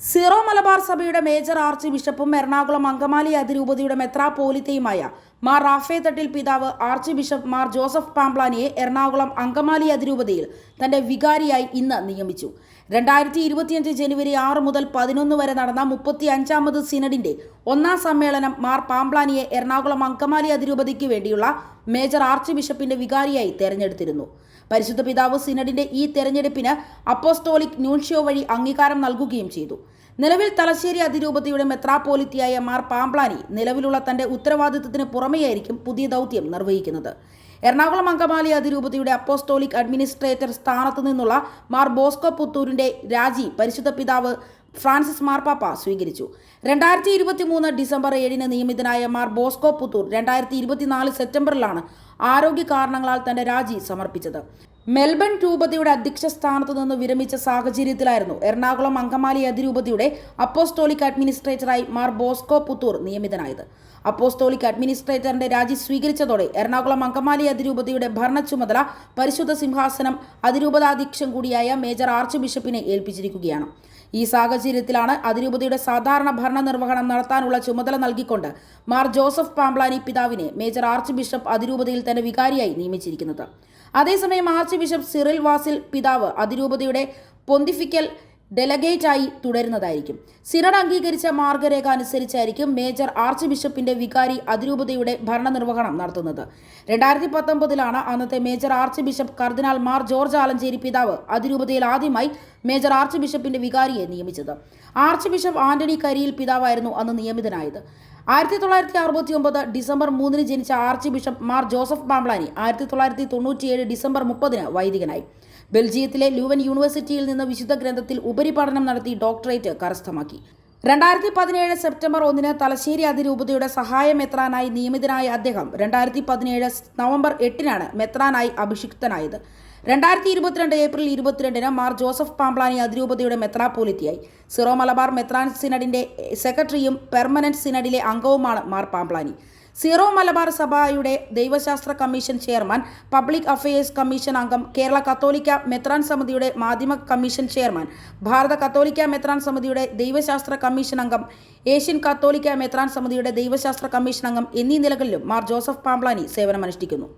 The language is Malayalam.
സീറോ മലബാർ സഭയുടെ മേജർ ആർച്ച് ബിഷപ്പും എറണാകുളം അങ്കമാലി അതിരൂപതയുടെ മെത്രാപോലിത്തയുമായ മാർ റാഫേ തട്ടിൽ പിതാവ് archbishop Mar Joseph പാംപ്ലാനിയെ Ernakulam Angamaly അതിരൂപതയിൽ തന്റെ വികാരിയായി ഇന്ന് നിയമിച്ചു. രണ്ടായിരത്തി ഇരുപത്തിയഞ്ച് ജനുവരി ആറ് മുതൽ പതിനൊന്ന് വരെ നടന്ന മുപ്പത്തി അഞ്ചാമത് സിനഡിന്റെ ഒന്നാം സമ്മേളനം മാർ പാംപ്ലാനിയെ എറണാകുളം അങ്കമാലി അതിരൂപതയ്ക്ക് വേണ്ടിയുള്ള മേജർ ആർച്ച് ബിഷപ്പിന്റെ വികാരിയായി തെരഞ്ഞെടുത്തിരുന്നു. പരിശുദ്ധ പിതാവ് സിനഡിന്റെ ഈ തെരഞ്ഞെടുപ്പിന് അപ്പോസ്റ്റോളിക് ന്യൂൺഷ്യോ വഴി അംഗീകാരം നൽകുകയും ചെയ്തു. നിലവിൽ തലശ്ശേരി അതിരൂപതയുടെ മെത്രാപ്പോലിത്തിയായ മാർ പാംപ്ലാനി നിലവിലുള്ള തന്റെ ഉത്തരവാദിത്തത്തിന് പുറമെയായിരിക്കും പുതിയ ദൗത്യം നിർവഹിക്കുന്നത്. എറണാകുളം അങ്കമാലി അതിരൂപതയുടെ അപ്പോസ്റ്റോളിക് അഡ്മിനിസ്ട്രേറ്റർ സ്ഥാനത്തു നിന്നുള്ള മാർ ബോസ്കോ പുത്തൂരിന്റെ രാജി പരിശുദ്ധ പിതാവ് ഫ്രാൻസിസ് മാർപ്പാപ്പ സ്വീകരിച്ചു. രണ്ടായിരത്തി ഇരുപത്തി മൂന്ന് ഡിസംബർ ഏഴിന് നിയമിതനായ മാർ ബോസ്കോ പുത്തൂർ രണ്ടായിരത്തി ഇരുപത്തിനാല് സെപ്റ്റംബറിലാണ് ആരോഗ്യ കാരണങ്ങളാൽ തന്റെ രാജി സമർപ്പിച്ചത്. മെൽബൺ രൂപതയുടെ അധ്യക്ഷ സ്ഥാനത്ത് നിന്ന് വിരമിച്ച സാഹചര്യത്തിലായിരുന്നു എറണാകുളം അങ്കമാലി അതിരൂപതയുടെ അപ്പോസ്റ്റോളിക് അഡ്മിനിസ്ട്രേറ്ററായി മാർ ബോസ്കോ പുത്തൂർ നിയമിതനായത്. അപ്പോസ്റ്റോളിക് അഡ്മിനിസ്ട്രേറ്ററിന്റെ രാജി സ്വീകരിച്ചതോടെ എറണാകുളം അങ്കമാലി അതിരൂപതയുടെ ഭരണ ചുമതല പരിശുദ്ധ സിംഹാസനം അതിരൂപതാധ്യക്ഷൻ കൂടിയായ മേജർ ആർച്ച് ബിഷപ്പിനെ ഏൽപ്പിച്ചിരിക്കുകയാണ്. ഈ സാഹചര്യത്തിലാണ് അതിരൂപതയുടെ സാധാരണ ഭരണ നിർവഹണം നടത്താനുള്ള ചുമതല നൽകിക്കൊണ്ട് മാർ ജോസഫ് പാംബ്ലാനി പിതാവിനെ മേജർ ആർച്ച് ബിഷപ്പ് അതിരൂപതയിൽ തന്നെ വികാരിയായി നിയമിച്ചിരിക്കുന്നത്. അതേസമയം ആർച്ച് ബിഷപ്പ് സിറിൽ വാസിൽ പിതാവ് അതിരൂപതയുടെ പൊന്തിഫിക്കൽ ഡെലഗേറ്റായി തുടരുന്നതായിരിക്കും. സിനഡ് അംഗീകരിച്ച മാർഗരേഖ അനുസരിച്ചായിരിക്കും മേജർ ആർച്ച് ബിഷപ്പിന്റെ വികാരി അതിരൂപതയുടെ ഭരണനിർവഹണം നടത്തുന്നത്. രണ്ടായിരത്തി പത്തൊമ്പതിലാണ് അന്നത്തെ മേജർ ആർച്ച് ബിഷപ്പ് കർദിനാൾ മാർ ജോർജ് ആലഞ്ചേരി പിതാവ് അതിരൂപതയിൽ ആദ്യമായി മേജർ ആർച്ച് ബിഷപ്പിന്റെ വികാരിയെ നിയമിച്ചത്. ആർച്ച് ബിഷപ്പ് ആന്റണി കരിയിൽ പിതാവായിരുന്നു അന്ന് നിയമിതനായത്. ആയിരത്തി തൊള്ളായിരത്തി അറുപത്തി ഒമ്പത് ഡിസംബർ മൂന്നിന് ജനിച്ച archbishop Mar Joseph Pamplany ആയിരത്തി തൊള്ളായിരത്തി തൊണ്ണൂറ്റിയേഴ് ഡിസംബർ മുപ്പതിന് വൈദികനായി. ബെൽജിയത്തിലെ ലൂവൻ യൂണിവേഴ്സിറ്റിയിൽ നിന്ന് വിശുദ്ധ ഗ്രന്ഥത്തിൽ ഉപരിപഠനം നടത്തി ഡോക്ടറേറ്റ് കരസ്ഥമാക്കി. രണ്ടായിരത്തി പതിനേഴ് സെപ്റ്റംബർ ഒന്നിന് തലശ്ശേരി അതിരൂപതയുടെ സഹായ മെത്രാനായി നിയമിതനായ അദ്ദേഹം രണ്ടായിരത്തി പതിനേഴ് നവംബർ എട്ടിനാണ് മെത്രാനായി അഭിഷിക്തനായത്. രണ്ടായിരത്തി ഇരുപത്തിരണ്ട് ഏപ്രിൽ ഇരുപത്തിരണ്ടിന് മാർ ജോസഫ് പാംപ്ലാനി അതിരൂപതയുടെ മെത്രാപോലിത്തിയായി സിറോ മലബാർ മെത്രാൻ സിനഡിന്റെ സെക്രട്ടറിയും പെർമനന്റ് സിനഡിലെ അംഗവുമാണ് മാർ പാംപ്ലാനി. സിറോ മലബാർ സഭയുടെ ദൈവശാസ്ത്ര commission chairman public affairs commission അംഗം കേരള കത്തോലിക്ക മെത്രാൻ സമിതിയുടെ മാധ്യമ കമ്മീഷൻ ചെയർമാൻ ഭാരത കത്തോലിക്ക മെത്രാൻ സമിതിയുടെ ദൈവശാസ്ത്ര കമ്മീഷൻ അംഗം ഏഷ്യൻ കത്തോലിക്ക മെത്രാൻ സമിതിയുടെ ദൈവശാസ്ത്ര കമ്മീഷൻ അംഗം എന്നീ നിലകളിലും മാർ ജോസഫ് പാംപ്ലാനി സേവനമനുഷ്ഠിക്കുന്നു.